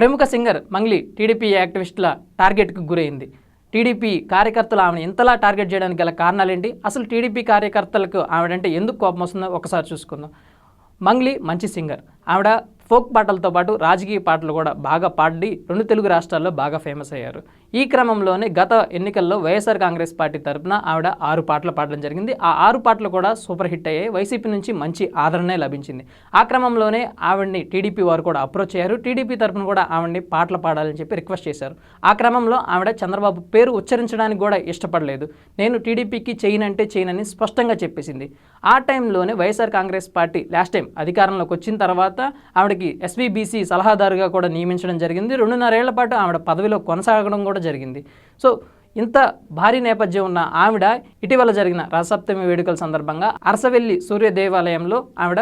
ప్రముఖ singer Mangli TDP యాక్టివిస్టుల టార్గెట్కు గురైంది. టీడీపీ కార్యకర్తలు ఆమెను ఇంతలా టార్గెట్ చేయడానికి గల కారణాలేంటి? అసలు టీడీపీ కార్యకర్తలకు ఆవిడంటే ఎందుకు కోపం వస్తుందో ఒకసారి చూసుకుందాం. మంగ్లీ మంచి సింగర్. ఆవిడ ఫోక్ పాటలతో పాటు రాజకీయ పాటలు కూడా బాగా పాడి రెండు తెలుగు రాష్ట్రాల్లో బాగా ఫేమస్ అయ్యారు. ఈ క్రమంలోనే గత ఎన్నికల్లో వైఎస్ఆర్ కాంగ్రెస్ పార్టీ తరపున ఆవిడ ఆరు పాటలు పాడడం జరిగింది. ఆ ఆరు పాటలు కూడా సూపర్ హిట్ అయ్యాయి. వైసీపీ నుంచి మంచి ఆదరణ లభించింది. ఆ క్రమంలోనే ఆవిడ్ని టీడీపీ వారు కూడా అప్రోచ్ అయ్యారు. టీడీపీ తరపున కూడా ఆవిడ్ని పాటలు పాడాలని చెప్పి రిక్వెస్ట్ చేశారు. ఆ క్రమంలో ఆవిడ చంద్రబాబు పేరు ఉచ్చరించడానికి కూడా ఇష్టపడలేదు. నేను టీడీపీకి చేయనంటే చేయనని స్పష్టంగా చెప్పేసింది. ఆ టైంలోనే YSR Congress party last time అధికారంలోకి వచ్చిన తర్వాత ఆవిడకి ఎస్వీబీసీ సలహాదారుగా కూడా నియమించడం జరిగింది. రెండున్నరేళ్ళ పాటు ఆవిడ పదవిలో కొనసాగడం కూడా జరిగింది. సో ఇంత భారీ నేపథ్యం ఉన్న ఆవిడ ఇటీవల జరిగిన రథసప్తమి వేడుకల సందర్భంగా అరసవెల్లి సూర్య దేవాలయంలో ఆవిడ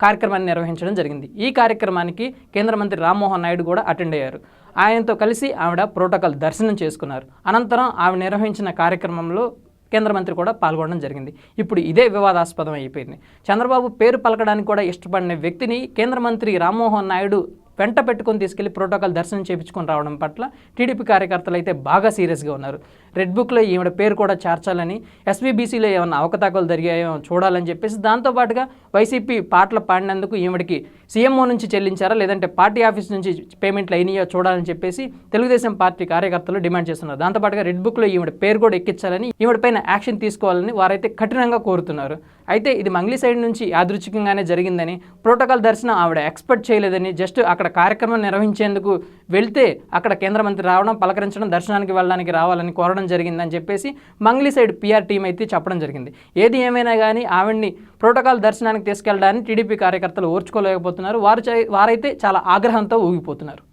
కార్యక్రమాన్ని నిర్వహించడం జరిగింది. ఈ కార్యక్రమానికి కేంద్ర మంత్రి రామ్మోహన్ నాయుడు కూడా అటెండ్ అయ్యారు. ఆయనతో కలిసి ఆవిడ ప్రోటోకాల్ దర్శనం చేసుకున్నారు. అనంతరం ఆవిడ నిర్వహించిన కార్యక్రమంలో కేంద్ర మంత్రి కూడా పాల్గొనడం జరిగింది. ఇప్పుడు ఇదే వివాదాస్పదం అయిపోయింది. చంద్రబాబు పేరు పలకడానికి కూడా ఇష్టపడిన వ్యక్తిని కేంద్ర మంత్రి రామ్మోహన్ నాయుడు వెంట పెట్టుకొని తీసుకెళ్ళి ప్రోటోకాల్ దర్శనం చేయించుకొని రావడం పట్ల టీడీపీ కార్యకర్తలు అయితే బాగా సీరియస్గా ఉన్నారు. రెడ్ బుక్లో ఈవిడ పేరు కూడా చేర్చాలని ఎస్వీబీసీలో ఏమైనా అవకతవకలు జరిగాయో చూడాలని చెప్పేసి దాంతోపాటుగా వైసీపీ పాటలు పాడినందుకు ఈవిడికి సీఎంఓ నుంచి చెల్లించారా లేదంటే పార్టీ ఆఫీస్ నుంచి పేమెంట్లు అయినాయో చూడాలని చెప్పేసి తెలుగుదేశం పార్టీ కార్యకర్తలు డిమాండ్ చేస్తున్నారు. దాంతోపాటుగా రెడ్ బుక్లో ఈవిడ పేరు కూడా ఎక్కించాలని ఈవిడ పైన యాక్షన్ తీసుకోవాలని వారైతే కఠినంగా కోరుతున్నారు. అయితే ఇది మంగ్లీ సైడ్ నుంచి యాదృచ్ఛికంగానే జరిగిందని ప్రోటోకాల్ దర్శనం ఆవిడ ఎక్స్పెక్ట్ చేయలేదని జస్ట్ అక్కడ కార్యక్రమం నిర్వహించేందుకు వెళ్తే అక్కడ కేంద్ర మంత్రి రావడం పలకరించడం దర్శనానికి వెళ్ళడానికి రావాలని కోరడం జరిగిందని చెప్పేసి మంగ్లీ సైడ్ పిఆర్ టీం అయితే చెప్పడం జరిగింది. ఏది ఏమైనా కానీ ఆవిడ్ని ప్రోటోకాల్ దర్శనానికి తీసుకెళ్ళడానికి టీడీపీ కార్యకర్తలు ఓర్చుకోలేకపోతున్నారు. వారు వారైతే చాలా ఆగ్రహంతో ఊగిపోతున్నారు.